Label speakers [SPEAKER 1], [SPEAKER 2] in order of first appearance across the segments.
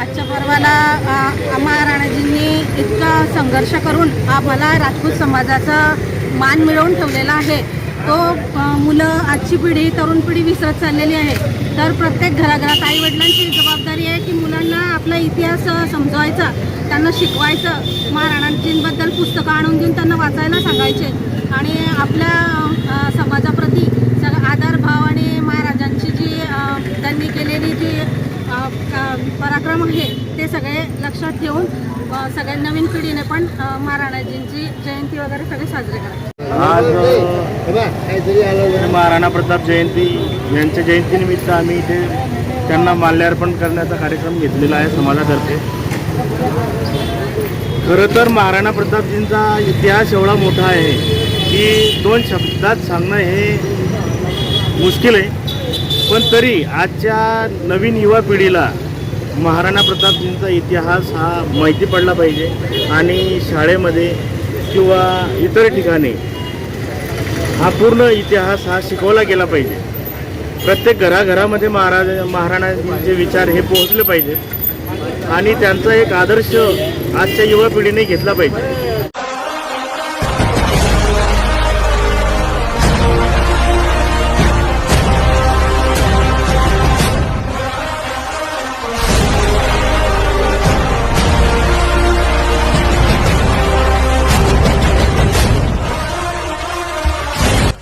[SPEAKER 1] आजच्या पर्वाला महाराणाजींनी इतका संघर्ष करून आम्हाला राजपूत समाजाचा मान मिळवून ठेवलेला आहे. तो मुलं आजची पिढी तरुण पिढी विसरत चाललेली आहे. तर प्रत्येक घराघरात आई वडिलांची जबाबदारी आहे की मुलांना आपला इतिहास समजवायचा त्यांना शिकवायचं. महाराणांजींबद्दल पुस्तकं आणून देऊन त्यांना वाचायला सांगायचे. आणि आपल्या समाजाप्रती सगळं आदर भाव आणि महाराजांची जी त्यांनी केलेली जी पराक्रम आहे ते सगळे लक्षात ठेवून सगळ्या नवीन पिढीने पण महाराणाजींची जयंती वगैरे सगळे साजरे करा
[SPEAKER 2] आज महाराणा प्रताप जयंती यांच्या जयंतीनिमित्त आम्ही इथे त्यांना माल्यार्पण करण्याचा कार्यक्रम घेतलेला आहे समाजातर्फे. खरं तर महाराणा प्रतापजींचा इतिहास एवढा मोठा आहे की दोन शब्दात सांगणं हे मुश्किल आहे. पण तरी आजच्या नवीन युवा पिढीला महाराणा प्रतापजींचा इतिहास हा माहिती पडला पाहिजे आणि शाळेमध्ये किंवा इतर ठिकाणी हा पूर्ण इतिहास हा शिकवला गेला पाहिजे. प्रत्येक घराघरामध्ये महाराज महाराणांचे विचार हे पोहोचले पाहिजे आणि त्यांचा एक आदर्श आजच्या युवा पिढीने घेतला पाहिजे.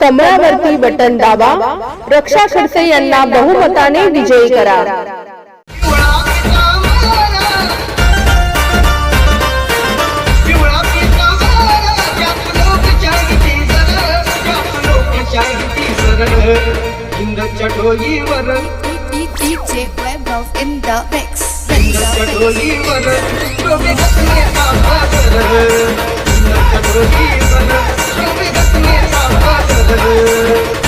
[SPEAKER 3] कमळावरती बटन दाबा रक्षा खडसे बहुमता ने विजयी करा.
[SPEAKER 4] चटोलीवर Yeah.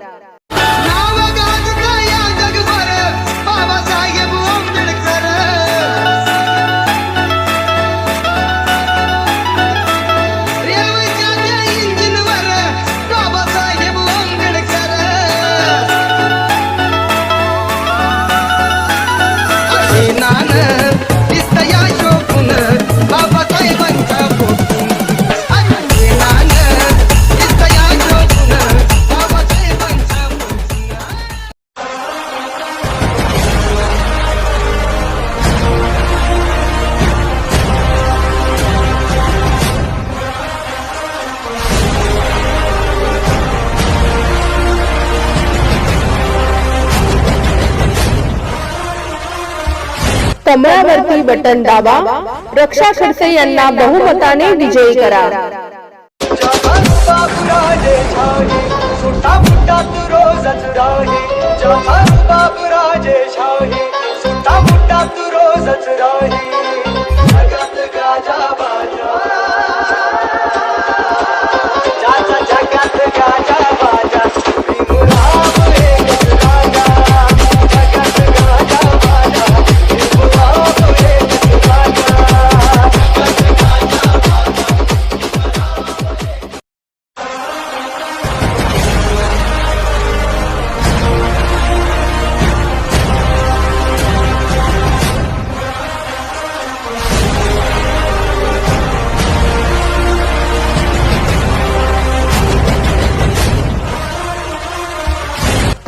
[SPEAKER 3] कमळावरती बटन दाबा. रक्षा खडसे यांना बहुमताने विजयी करा.
[SPEAKER 4] शाही. तू रोजच राही.